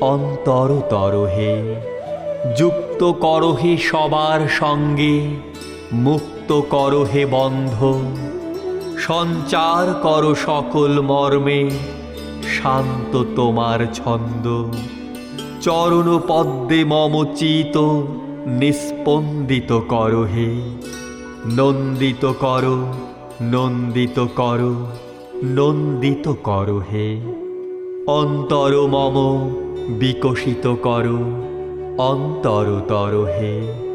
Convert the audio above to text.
অন্তরতর হে, যুক্ত কর হে সবার সঙ্গে, মুক্ত কর হে বন্ধ, সঞ্চার কর সকল মর্মে, শান্ত তোমার ছন্দ। চরণ পদ্মে মম চিত নিস্পন্দিত কর হে, নন্দিত কর নন্দিত কর নন্দিত কর হে। অন্তর মম বিকশিত কর অন্তরতর হে।